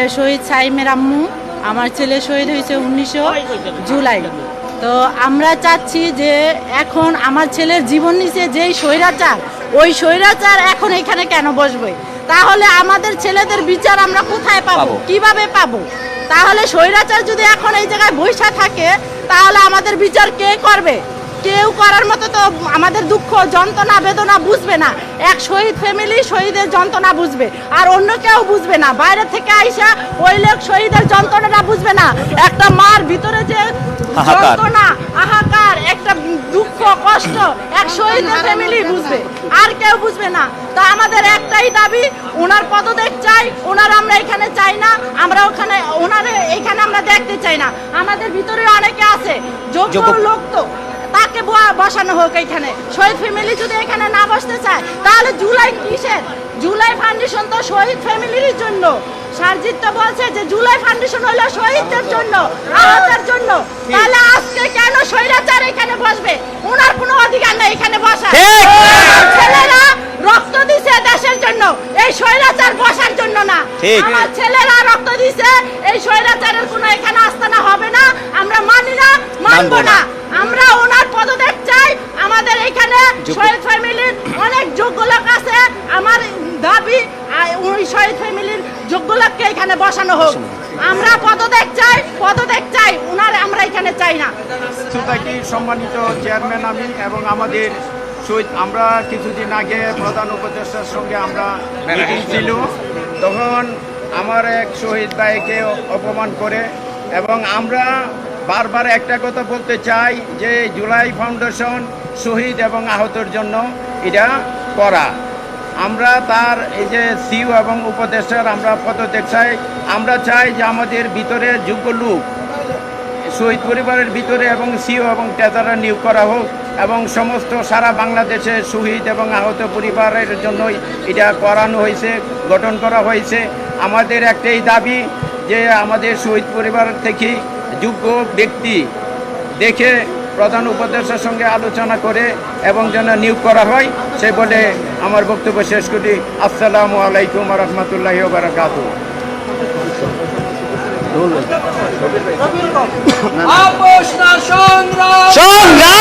শহীদ সাইমের আম্মু আমার ছেলে শহীদ হয়েছে উনিশশো জুলাই। তো আমরা চাচ্ছি যে এখন আমার ছেলের জীবন নিচে যেই স্বৈরাচার ওই স্বৈরাচার এখন এখানে কেন বসবে? তাহলে আমাদের ছেলেদের বিচার আমরা কোথায় পাবো। কীভাবে পাবো? তাহলে স্বৈরাচার যদি এখন এই জায়গায় বৈশা থাকে তাহলে আমাদের বিচার কে করবে? কেউ করার মতো তো আমাদের দুঃখ যন্ত্রণা বেদনা বুঝবে না। এক শহীদ ফ্যামিলি শহীদের যন্ত্রণা বুঝবে। আর অন্য কেউ বুঝবে না। বাইরে থেকে আইসা ওই লোক শহীদের যন্ত্রণাটা বুঝবে না। একটা মার ভিতরে যে যন্ত্রণা আহাকার একটা দুঃখ কষ্ট এক শহীদের ফ্যামিলি বুঝবে। আর কেউ বুঝবে না। তা আমাদের একটাই দাবি ওনার পদত্যাগ চাই ওনার আমরা এখানে চাই না আমরা ওখানে ওনার এখানে আমরা দেখতে চাই না। আমাদের ভিতরে অনেকে আছে যোগ্য যোগ্য- লোক তো। তাকে বসানো হোক এখানে শহীদ ফ্যামিলি যদি এখানে না বসতে চায় তাহলে জুলাই কিসের? জুলাই ফাউন্ডেশন তো শহীদ ফ্যামিলির জন্য। সারজিৎ তো বলছে যে জুলাই ফাউন্ডেশন হলো শহীদদের জন্য আহতের জন্য। তাহলে আজকে কেন স্বৈরাচার এখানে বসবে? ওনার কোনো অধিকার নেই এখানে। আমার ছেলেরা রক্ত দিছে দেশের জন্য এই স্বৈরাচার বসার জন্য না। আমার ছেলেরা রক্ত দিছে এই স্বৈরাচারের কোনো এখানে আস্তানা হবে না। আমরা মানি না মানবো না। না আমরা ওনার পদত্যাগ চাই যোগ্য- শহীদ ফ্যামিলির অনেক যোগ্য লোক আছে। আমার দাবি ওই শহীদ ফ্যামিলির যোগ্য লোককে এখানে বসানো হোক। আমরা পদত্যাগ চাই পদত্যাগ চাই ওনার আমরা এখানে চাই না। সোসাইটির সম্মানিত চেয়ারম্যান আমি এবং আমাদের শহীদ আমরা কিছুদিন আগে প্রধান উপদেষ্টার সঙ্গে আমরা মিটিং ছিল। তখন আমার এক শহীদ ভাইকে অপমান করে এবং আমরা বারবার একটা কথা বলতে চাই যে জুলাই ফাউন্ডেশন শহীদ এবং আহতর জন্য এটা করা। আমরা তার এই যে সিউ এবং উপদেষ্টার আমরা পদত্যাগ চাই। আমরা চাই যে আমাদের ভিতরে যোগ্য লোক শহীদ পরিবারের ভিতরে এবং সিও এবং ট্রেজারা নিয়োগ করা হোক এবং সমস্ত সারা বাংলাদেশে শহীদ এবং আহত পরিবারের জন্যই এটা করানো হয়েছে, গঠন করা হয়েছে। আমাদের একটাই দাবি যে আমাদের শহীদ পরিবার থেকে যোগ্য ব্যক্তি দেখে প্রধান উপদেষ্টার সঙ্গে আলোচনা করে এবং যেন নিয়োগ করা হয় সে বলে আমার বক্তব্য শেষ করি। আসসালামু আলাইকুম রহমতুল্লাহ বারাকাত। সংগ্রাম!